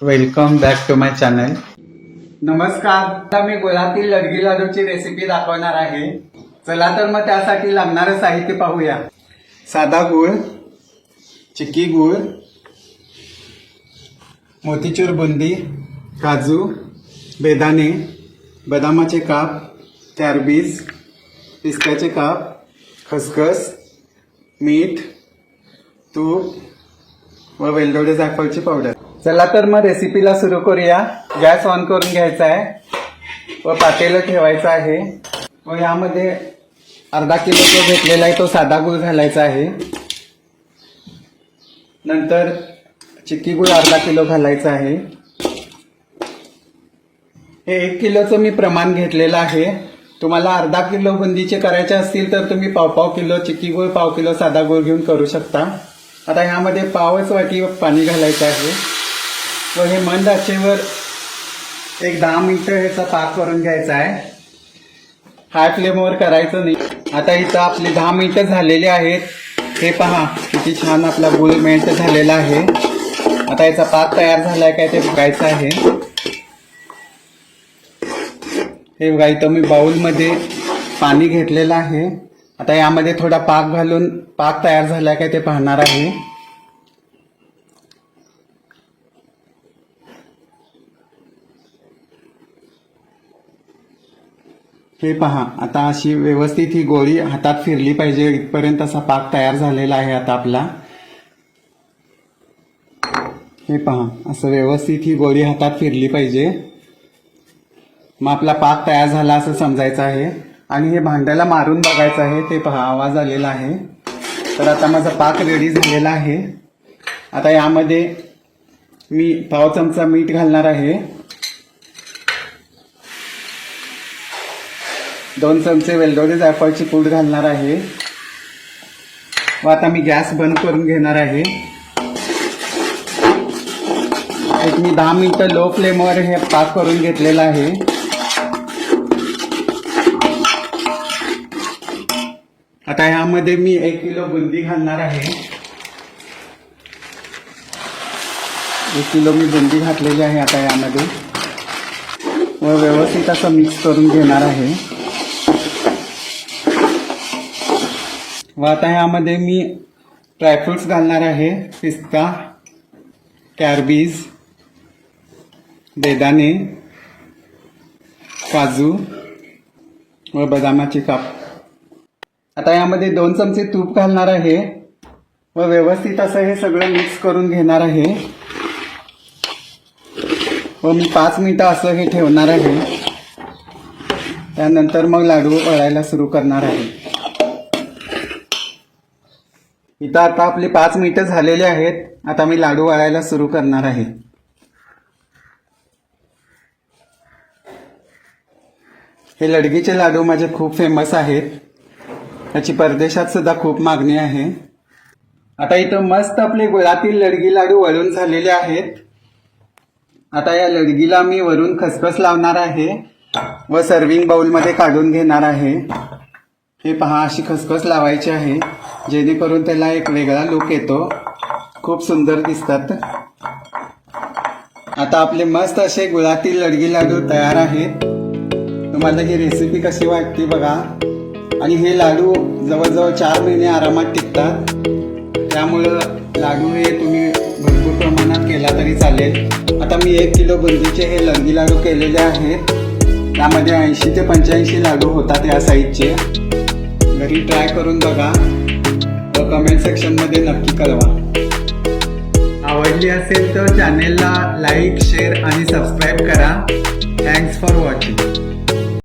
Welcome back to my channel नमस्कार. आता मी गुळातील लडगी लाडूची recipe दाखवणार आहे. चला तर मग त्यासाठी लागणारं साहित्य पाहूया. साधा गुळ चिक्की गुळ मोतीचूर बुंदी काजू बेदाणे बदामाचे काप कॅरबीज पिस्त्याचे काप खसखस मीठ तूप व वेलदोडे जायफळची पावडर. चला तर मग रेसिपीला सुरू करूया. गॅस ऑन करून घ्यायचा आहे. व पातेलं ठेवायचं आहे. व यामध्ये अर्धा किलो जो घेतलेला आहे तो साधा गुळ घालायचा आहे. नंतर चिक्की गुळ अर्धा किलो घालायचा आहे. हे एक किलोचं मी प्रमाण घेतलेलं आहे. तुम्हाला अर्धा किलो बुंदीचे करायचे असतील तर तुम्ही पाव पाव किलो चिक्की गुळ पाव किलो साधा गुळ घेऊन करू शकता. आता ह्यामध्ये पावच वाटी पाणी घालायचं आहे. व हे मंद आचेवर एक दहा मिनटं ह्याचा पाक करून घ्यायचा आहे. हाय फ्लेमवर करायचं नाही. आता इथं आपली दहा मिनिटं झालेले आहेत. हे पहा किती छान आपला गुळ मेल्ट झालेला आहे. आता याचा पाक तयार झाला आहे काय ते बघायचं आहे. हे बघा इथं मी बाऊलमध्ये पाणी घेतलेलं आहे. आता यामध्ये थोडा पाक घालून पाक तयार झाला आहे काय ते पाहणार आहे. हे पहा आता अशी व्यवस्थित ही गोळी हातात फिरली पाहिजे इथपर्यंत असा पाक तयार झालेला आहे आता आपला. हे पहा असं व्यवस्थित ही गोळी हातात फिरली पाहिजे. मग आपला पाक तयार झाला असं समजायचं आहे. आणि हे भांड्याला मारून बघायचं आहे ते पहा आवाज आलेला आहे. तर आता माझा पाक रेडी झालेला आहे. आता यामध्ये मी पाव चमचा मीठ घालणार आहे. दोन चमचे वेलदोडे जायफळची पूड घालणार आहे. व आता मी गॅस बंद करून घेणार आहे. एक मी दहा मिनिटं लो फ्लेमवर हे पाक करून घेतलेलं आहे. आता ह्यामध्ये मी एक किलो बुंदी घालणार आहे. एक किलो मी बुंदी घातलेली आहे आता यामध्ये व व्यवस्थित असं मिक्स करून घेणार आहे. व आता यामध्ये मी ड्रायफ्रुट्स घालणार आहे. पिस्ता कॅरबीज बेदाणे काजू व बदामाची काप. आता यामध्ये दोन चमचे तूप घालणार आहे व व्यवस्थित असं हे सगळं मिक्स करून घेणार आहे. व मी पाच मिनिटं असं हे ठेवणार आहे. त्यानंतर मग लाडू वळायला सुरू करणार आहे. इथं आता आपली पाच मिनिटं झालेली आहेत. आता मी लाडू वळायला सुरू करणार आहे. हे लडगीचे लाडू माझे खूप फेमस आहेत. त्याची परदेशात सुद्धा खूप मागणी आहे. आता इथं मस्त आपले गुळातील लडगी लाडू वळून झालेले आहेत. आता या लडगीला मी वरून खसखस लावणार आहे व सर्विंग बाउलमध्ये काढून घेणार आहे. हे पहा अशी खसखस लावायची आहे. जेणेकरून त्याला एक वेगळा लुक येतो. खूप सुंदर दिसतात. आता आपले मस्त असे गुळातील लडगी लाडू तयार आहेत. तुम्हाला ही रेसिपी कशी वाटते बघा. आणि हे लाडू जवळजवळ चार महिने आरामात टिकतात. त्यामुळं लाडू हे तुम्ही भरपूर प्रमाणात केला तरी चालेल. आता मी एक किलो बुंदीचे हे लडगी लाडू केलेले आहेत. त्यामध्ये ऐंशी ते पंच्याऐंशी लाडू होतात या साईजचे घरी ट्राय करून बघा. कमेंट सेक्शनमध्ये नक्की कळवा. आवडली असेल तर चॅनेलला लाईक शेअर आणि सबस्क्राईब करा. Thanks for watching